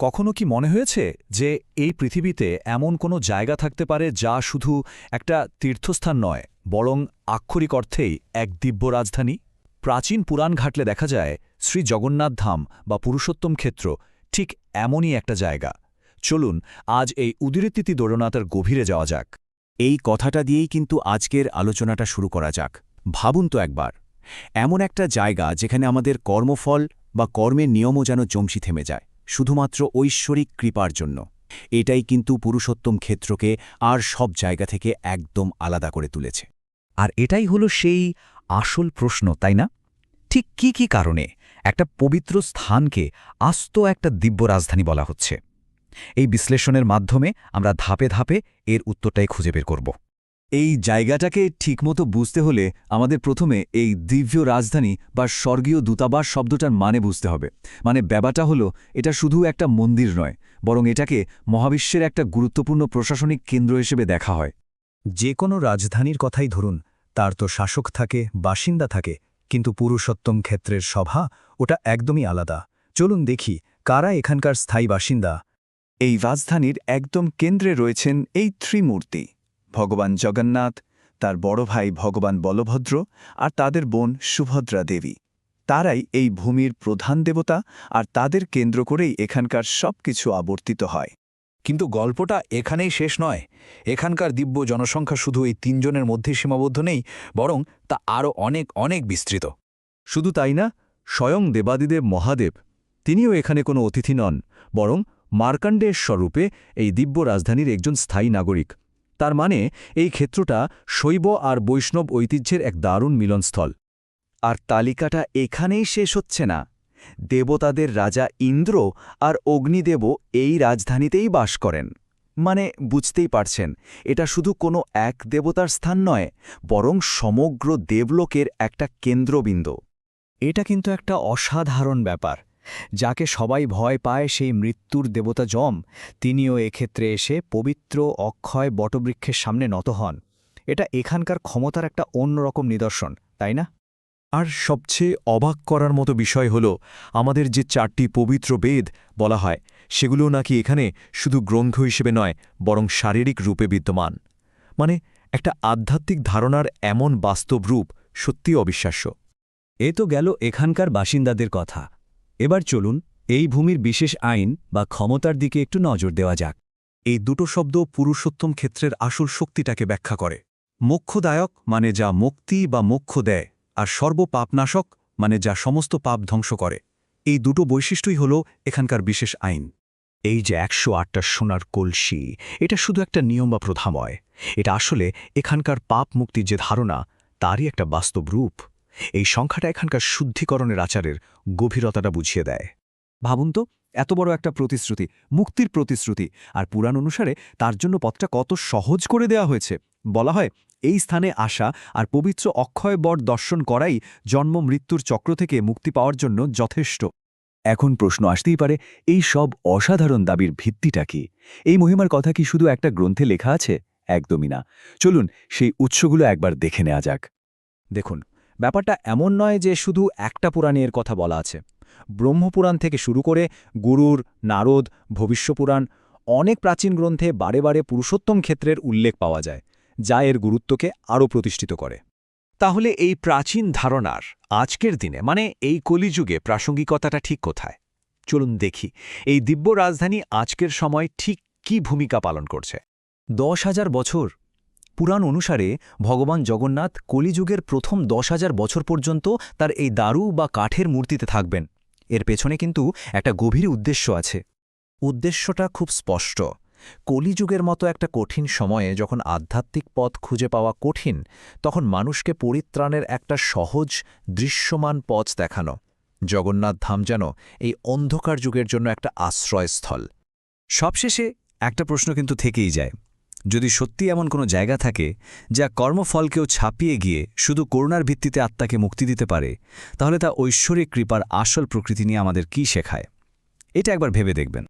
কখনো কি মনে হয়েছে যে এই পৃথিবীতে এমন কোনো জায়গা থাকতে পারে যা শুধু একটা তীর্থস্থান নয়, বরং আক্ষরিক অর্থেই এক দিব্য রাজধানী? প্রাচীন পুরাণ ঘাটলে দেখা যায় শ্রী জগন্নাথ ধাম বা পুরুষোত্তম ক্ষেত্র ঠিক এমনই একটা জায়গা। চলুন আজ এই উদিরিতিথি দোরনাথের গভীরে যাওয়া যাক। এই কথাটা দিয়েই কিন্তু আজকের আলোচনাটা শুরু করা যাক। ভাবুন তো একবার, এমন একটা জায়গা যেখানে আমাদের কর্মফল বা কর্মের নিয়মও যেন জমসি থেমে যায়। শুধুমাত্র ঐশ্বরিক কৃপার জন্য। এটাই কিন্তু পুরুষোত্তম ক্ষেত্রকে আর সব জায়গা থেকে একদম আলাদা করে তুলেছে। আর এটাই হলো সেই আসল প্রশ্ন, তাই না? ঠিক কি কি কারণে একটা পবিত্র স্থানকে আস্ত একটা দিব্য রাজধানী বলা হচ্ছে? এই বিশ্লেষণের মাধ্যমে আমরা ধাপে ধাপে এর উত্তরটাই খুঁজে বের করব। এই জায়গাটাকে ঠিকমতো বুঝতে হলে আমাদের প্রথমে এই দিব্য রাজধানী বা স্বর্গীয় দূতাবাস শব্দটার মানে বুঝতে হবে। মানে ব্যাপারটা হলো এটা শুধু একটা মন্দির নয় বরং এটাকে মহাবিশ্বের একটা গুরুত্বপূর্ণ প্রশাসনিক কেন্দ্র হিসেবে দেখা হয়। যে কোনো রাজধানীর কথাই ধরুন তার তো শাসক থাকে বাসিন্দা থাকে কিন্তু পুরুষোত্তম ক্ষেত্রের সভা ওটা একদমই আলাদা। চলুন দেখি কারা এখানকার স্থায়ী বাসিন্দা? এই রাজধানীর একদম কেন্দ্রে রয়েছেন এই ত্রিমূর্তি। ভগবান জগন্নাথ, তার বড় ভাই ভগবান বলভদ্র আর তাদের বোন সুভদ্রা দেবী। তারাই এই ভূমির প্রধান দেবতা আর তাদের কেন্দ্র করেই এখানকার সবকিছু আবর্তিত হয়। কিন্তু গল্পটা এখানেই শেষ নয়। এখানকার দিব্য জনসংখ্যা শুধু এই তিনজনের মধ্যে সীমাবদ্ধ নেই, বরং তা আরও অনেক অনেক বিস্তৃত। শুধু তাই না, স্বয়ং দেবাদিদেব মহাদেব, তিনিও এখানে কোনো অতিথি নন, বরং মার্কাণ্ডের স্বরূপে এই দিব্য রাজধানীর একজন স্থায়ী নাগরিক। তার মানে এই ক্ষেত্রটা শৈব আর বৈষ্ণব ঐতিহ্যের এক দারুণ মিলনস্থল। আর তালিকাটা এখানেই শেষ হচ্ছে না। দেবতাদের রাজা ইন্দ্র আর অগ্নিদেবও এই রাজধানীতেই বাস করেন। মানে বুঝতেই পারছেন, এটা শুধু কোনো এক দেবতার স্থান নয়, বরং সমগ্র দেবলোকের একটা কেন্দ্রবিন্দু। এটা কিন্তু একটা অসাধারণ ব্যাপার। যাকে সবাই ভয় পায় সেই মৃত্যুর দেবতা যম তিনিও এক্ষেত্রে এসে পবিত্র অক্ষয় বটবৃক্ষের সামনে নত হন। এটা এখানকার ক্ষমতার একটা অন্যরকম নিদর্শন তাই না? আর সবচেয়ে অবাক করার মতো বিষয় হল আমাদের যে চারটি পবিত্র বেদ বলা হয় সেগুলো নাকি এখানে শুধু গ্রন্থ হিসেবে নয় বরং শারীরিক রূপে বিদ্যমান। মানে একটা আধ্যাত্মিক ধারণার এমন বাস্তব রূপ সত্যি অবিশ্বাস্য। এ তো গেল এখানকার বাসিন্দাদের কথা। এবার চলুন এই ভূমির বিশেষ আইন বা ক্ষমতার দিকে একটু নজর দেওয়া যাক। এই দুটো শব্দ পুরুষোত্তম ক্ষেত্রের আসল শক্তিটাকে ব্যাখ্যা করে। মোক্ষদায়ক মানে যা মুক্তি বা মোক্ষ দেয়, আর সর্বপাপনাশক মানে যা সমস্ত পাপ ধ্বংস করে। এই দুটো বৈশিষ্ট্যই হল এখানকার বিশেষ আইন। এই যে একশো আটটা সোনার কলসি, এটা শুধু একটা নিয়ম বা প্রথাময়। এটা আসলে এখানকার পাপ মুক্তির যে ধারণা, তারই একটা বাস্তব রূপ। এই সংখ্যাটা এখানকার শুদ্ধিকরণের আচারের গভীরতাটা বুঝিয়ে দেয়। ভাবুন তো, এত বড় একটা প্রতিশ্রুতি, মুক্তির প্রতিশ্রুতি, আর পুরাণ অনুসারে তার জন্য পথটা কত সহজ করে দেয়া হয়েছে। বলা হয়, এই স্থানে আসা আর পবিত্র অক্ষয় বট দর্শন করাই জন্ম মৃত্যুর চক্র থেকে মুক্তি পাওয়ার জন্য যথেষ্ট। এখন প্রশ্ন আসতেই পারে, এই সব অসাধারণ দাবির ভিত্তিটা কি? এই মহিমার কথা কি শুধু একটা গ্রন্থে লেখা আছে? একদমই না। চলুন সেই উৎসগুলো একবার দেখে নেওয়া যাক। দেখুন ব্যাপারটা এমন নয় যে শুধু একটা পুরাণের কথা বলা আছে। ব্রহ্মপুরাণ থেকে শুরু করে গুরুর, নারদ, ভবিষ্যপুরাণ, অনেক প্রাচীন গ্রন্থে বারে বারে পুরুষোত্তম ক্ষেত্রের উল্লেখ পাওয়া যায়, যা এর গুরুত্বকে আরও প্রতিষ্ঠিত করে। তাহলে এই প্রাচীন ধারণার আজকের দিনে মানে এই কলিযুগে প্রাসঙ্গিকতাটা ঠিক কোথায়? চলুন দেখি, এই দিব্য রাজধানী আজকের সময় ঠিক কি ভূমিকা পালন করছে? দশ হাজার বছর পুরাণ অনুসারে ভগবান জগন্নাথ কলিযুগের প্রথম দশ হাজার বছর পর্যন্ত তার এই দারু বা কাঠের মূর্তিতে থাকবেন। এর পেছনে কিন্তু একটা গভীর উদ্দেশ্য আছে। উদ্দেশ্যটা খুব স্পষ্ট। কলিযুগের মতো একটা কঠিন সময়ে যখন আধ্যাত্মিক পথ খুঁজে পাওয়া কঠিন, তখন মানুষকে পরিত্রাণের একটা সহজ, দৃশ্যমান পথ দেখানো। জগন্নাথ ধাম যেন এই অন্ধকার যুগের জন্য একটা আশ্রয়স্থল। সবশেষে একটা প্রশ্ন কিন্তু থেকেই যায়। যদি সত্যি এমন কোনো জায়গা থাকে যা কর্মফলকেও ছাপিয়ে গিয়ে শুধু করুণার ভিত্তিতে আত্মাকে মুক্তি দিতে পারে, তাহলে তা ঐশ্বরিক কৃপার আসল প্রকৃতি নিয়ে আমাদের কি শেখায়? এটা একবার ভেবে দেখবেন।